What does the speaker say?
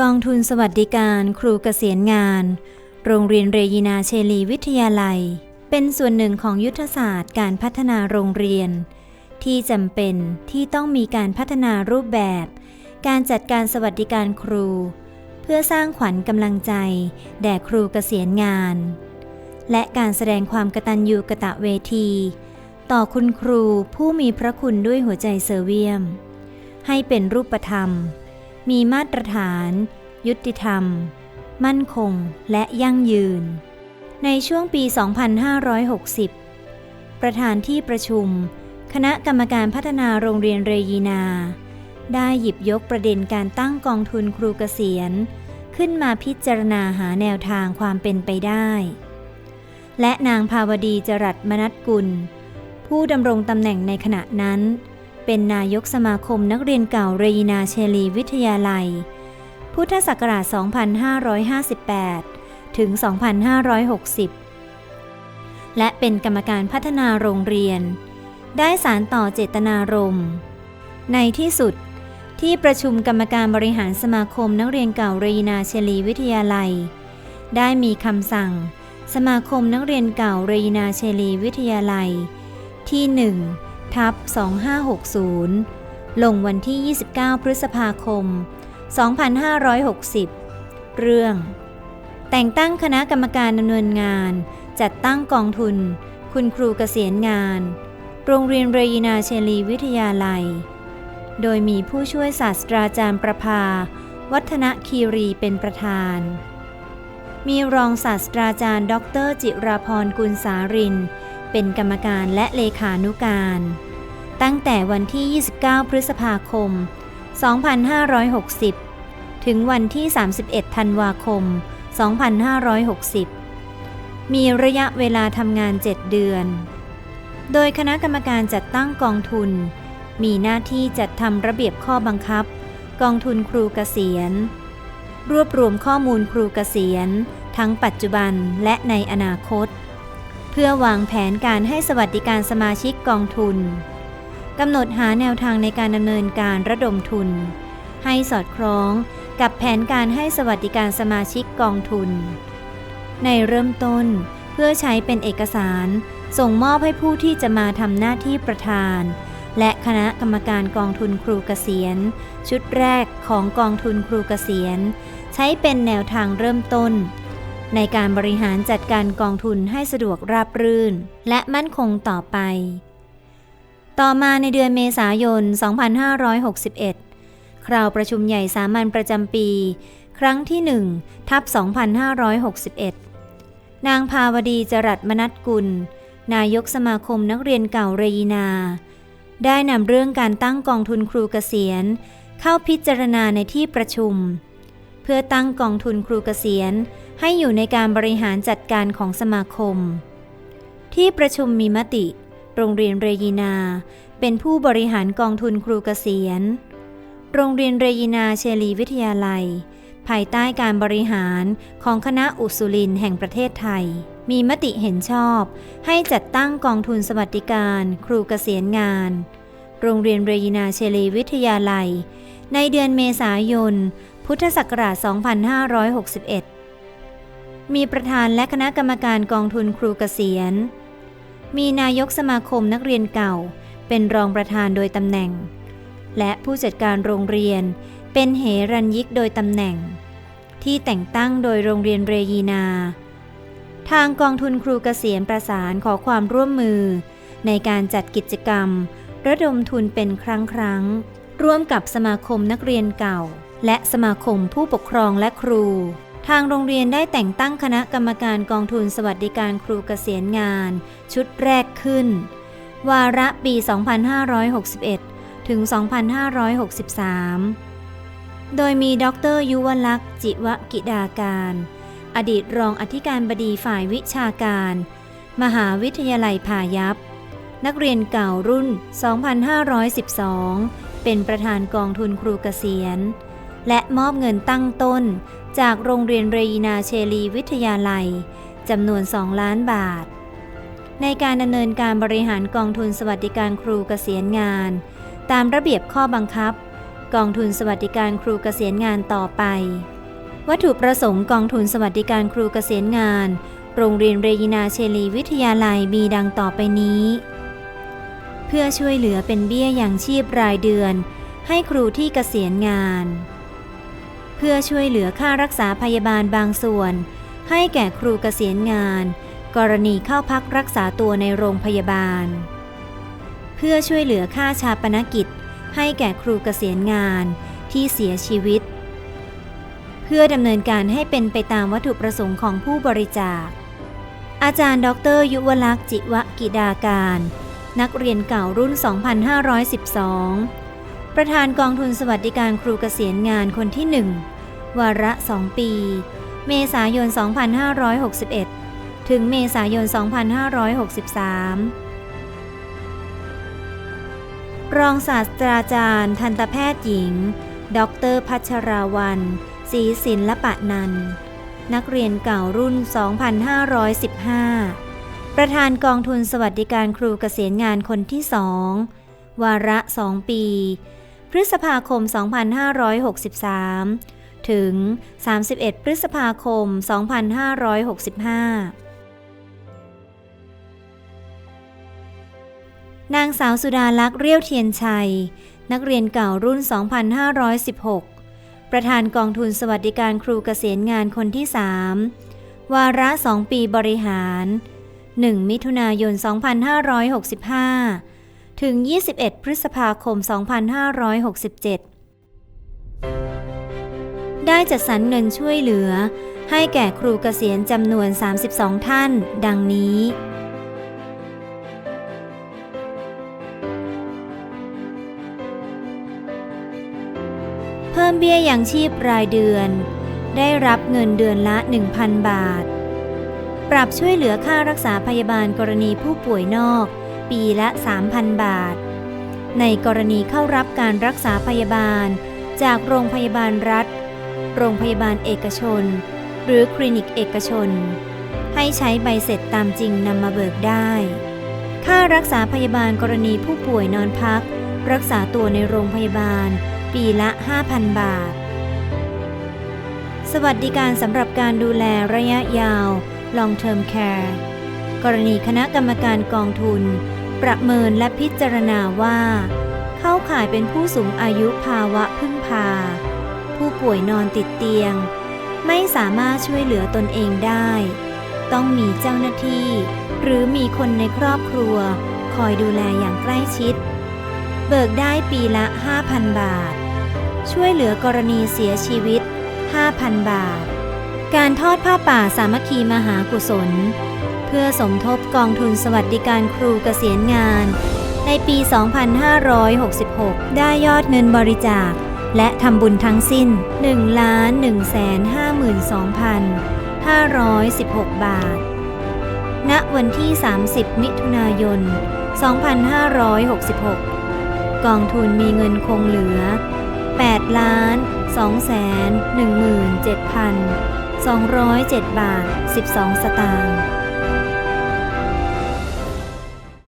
กองทุนสวัสดิการครูเกษียณงาน โรงเรียนเรยินาเชลีวิทยาลัย เป็นส่วนหนึ่งของยุทธศาสตร์การพัฒนาโรงเรียน ที่จำเป็นที่ต้องมีการพัฒนารูปแบบ การจัดการสวัสดิการครู เพื่อสร้างขวัญกำลังใจ แด่ครูเกษียณงาน และการแสดงความกตัญญูกะตะเวที ต่อคุณครูผู้มีพระคุณด้วยหัวใจเซอร์เวียม ให้เป็นรูปธรรม มีมาตรฐาน ยุติธรรม มั่นคงและยั่งยืน ในช่วงปี 2560 ประธานที่ประชุม คณะกรรมการพัฒนาโรงเรียนเรยีนา ได้หยิบยกประเด็นการตั้งกองทุนครูเกษียณ ขึ้นมาพิจารณาหาแนวทางความเป็นไปได้ และนางภาวดีจรัสมนัตกุล ผู้ดำรงตำแหน่งในขณะนั้น เป็นนายกสมาคมนักเรียนเก่าเรยีนาเชลีวิทยาลัย พุทธศักราช 2558 ถึง 2560 และเป็นกรรมการพัฒนาโรงเรียน ได้สารต่อเจตนารมณ์ในที่สุดที่ประชุมกรรมการบริหารสมาคมนักเรียนเก่าเรยีนาเชลีวิทยาลัย ได้มีคำสั่ง สมาคมนักเรียนเก่าเรยีนาเชลีวิทยาลัย ที่ 1 ทับ2560 ลงวันที่ 29 พฤษภาคม 2560 เรื่อง แต่งตั้งคณะกรรมการดำเนินงาน จัดตั้งกองทุน คุณครูเกษียณงาน โรงเรียนเรยินาเชลีวิทยาลัย โดยมีผู้ช่วยศาสตราจารย์ประภา วัฒนคีรีเป็นประธาน มีรองศาสตราจารย์ดอกเตอรจิราพรกุลสาริน เป็นกรรมการและเลขานุการ ตั้งแต่วันที่ 29 พฤษภาคม 2560 ถึงวันที่ 31 ธันวาคม 2560 มีระยะเวลาทำงาน 7 เดือน โดยคณะกรรมการจัดตั้งกองทุน มีหน้าที่จัดทำระเบียบข้อบังคับ กองทุนครูเกษียณ รวบรวมข้อมูลครูเกษียณ ทั้งปัจจุบันและในอนาคต เพื่อวางแผนการให้สวัสดิการสมาชิกกองทุนกำหนดหาแนวทางในการดำเนินการระดมทุน ให้สอดคล้องกับแผนการให้สวัสดิการสมาชิกกองทุน ในเริ่มต้นเพื่อใช้เป็นเอกสาร ส่งมอบให้ผู้ที่จะมาทำหน้าที่ประธาน และคณะกรรมการกองทุนครูเกษียณ ชุดแรกของกองทุนครูเกษียณ ใช้เป็นแนวทางเริ่มต้น ในการบริหารจัดการกองทุนให้สะดวกราบรื่น และมั่นคงต่อไป ต่อมาในเดือนเมษายน 2561 คราวประชุมใหญ่สามัญประจำปี ครั้งที่ 1 ทับ 2561 นางภาวดีจรัสมนัตกุล นายกสมาคมนักเรียนเก่าเรยีนา ได้นำเรื่องการตั้งกองทุนครูเกษียณ เข้าพิจารณาในที่ประชุม เพื่อตั้งกองทุนครูเกษียณ ให้อยู่ในการบริหารจัดการของสมาคม ที่ประชุมมีมติ โรงเรียนเรยีนา เป็นผู้บริหารกองทุนครูเกษียณ โรงเรียนเรยีนาเชลีวิทยาลัย ภายใต้การบริหารของคณะอุสุลินแห่งประเทศไทย มีมติเห็นชอบ ให้จัดตั้งกองทุนสวัสดิการ ครูเกษียณงาน โรงเรียนเรยีนาเชลีวิทยาลัย ในเดือนเมษายน พุทธศักราช 2561 มีประธานและคณะกรรมการกองทุนครูเกษียณ มีนายกสมาคมนักเรียนเก่า เป็นรองประธานโดยตำแหน่ง และผู้จัดการโรงเรียน เป็นเหรัญยิกโดยตำแหน่ง ที่แต่งตั้งโดยโรงเรียนเรยีนา ทางกองทุนครูเกษียณประสานขอความร่วมมือ ในการจัดกิจกรรม ระดมทุนเป็นครั้งครั้งร่วมกับสมาคมนักเรียนเก่า และสมาคมผู้ปกครองและครู ทางโรงเรียนได้แต่งตั้งคณะกรรมการกองทุนสวัสดิการครูเกษียณงาน ชุดแรกขึ้น วาระปี 2561 ถึง 2563 โดยมีดรยุวลักษ์จิวกิดาการ อดีตรองอธิการบดีฝ่ายวิชาการ มหาวิทยาลัยพายัพ นักเรียนเก่ารุ่น 2512 เป็นประธานกองทุนครูเกษียณ และมอบเงินตั้งต้น จากโรงเรียนเรยีนาเชลีวิทยาลัยจำนวน 2 ล้านบาท ในการดำเนินการบริหารกองทุนสวัสดิการครูเกษียณงาน ตามระเบียบข้อบังคับ กองทุนสวัสดิการครูเกษียณงานต่อไป วัตถุประสงค์กองทุนสวัสดิการครูเกษียณงาน โรงเรียนเรยินาเชลีวิทยาลัยมีดังต่อไปนี้ เพื่อช่วยเหลือเป็นเบี้ยอย่างชีพรายเดือน ให้ครูที่เกษียณงาน พื่อช่วยเหลือค่ารักษาพยาบาลบางส่วน ให้แก่ครูเกษียณงาน กรณีเข้าพักรักษาตัวในโรงพยาบาล เพื่อช่วยเหลือค่าชาปนกิจ ให้แก่ครูเกษียณงานที่เสียชีวิต เพื่อดำเนินการให้เป็นไปตามวัตถุประสงค์ของผู้บริจาค อาจารย์ดอกเตอรยุวลักษ์จิวกิดาการ นักเรียนเก่ารุ่น 2512ประธานกองทุนสวัสดิการครูเกษียณงานคนที่1 วาระ2ปี เมษายน 2561 ถึงเมษายน 2563 รองศาสตราจารย์ ทันตแพทย์หญิง ดรพัชราวัน ศรีศิลปะนัน นักเรียนเก่ารุ่น 2515 ประธานกองทุนสวัสดิการครูเกษียณงานคนที่สองวาระ2ปี พฤษภาคม 2563 ถึง 31 พฤษภาคม 2565นางสาวสุดาลักษ์เรียวเทียนชัย นักเรียนเก่ารุ่น 2516 ประธานกองทุนสวัสดิการครูเกษียณงานคนที่ 3 วาระ 2 ปีบริหาร 1 มิถุนายน 2565 ถึง 21 พฤษภาคม 2567 ได้จัดสรรเงินช่วยเหลือ ให้แก่ครูเกษียณจำนวน 32 ท่าน ดังนี้ เพิ่มเบี้ยยังชีพรายเดือน ได้รับเงินเดือนละ 1,000 บาท ปรับช่วยเหลือค่ารักษาพยาบาลกรณีผู้ป่วยนอก ปีละ 3,000 บาท ในกรณีเข้ารับการรักษาพยาบาลจากโรงพยาบาลรัฐ โรงพยาบาลเอกชน หรือคลินิกเอกชน ให้ใช้ใบเสร็จตามจริงนำมาเบิกได้ ค่ารักษาพยาบาลกรณีผู้ป่วยนอนพัก รักษาตัวในโรงพยาบาล ปีละ 5,000 บาท สวัสดิการสำหรับการดูแลระยะยาว long term care กรณีคณะกรรมการกองทุน ประเมินและพิจารณาว่า เข้าข่ายเป็นผู้สูงอายุภาวะพึ่งพา ผู้ป่วยนอนติดเตียง ไม่สามารถช่วยเหลือตนเองได้ ต้องมีเจ้าหน้าที่ หรือมีคนในครอบครัว คอยดูแลอย่างใกล้ชิด เบิกได้ปีละ 5,000 บาท ช่วยเหลือกรณีเสียชีวิต 5,000 บาท การทอดผ้าป่าสามัคคีมหากุศล เพื่อสมทบกองทุนสวัสดิการครูเกษียณงาน ในปี 2566 ได้ยอดเงินบริจาค และทำบุญทั้งสิ้น 1 1 5 2 516 บาท ณ วันที่ 30 มิถุนายน 2566 กองทุนมีเงินคงเหลือ 8 ล้าน 2 17,207 บาท 12 สตางค์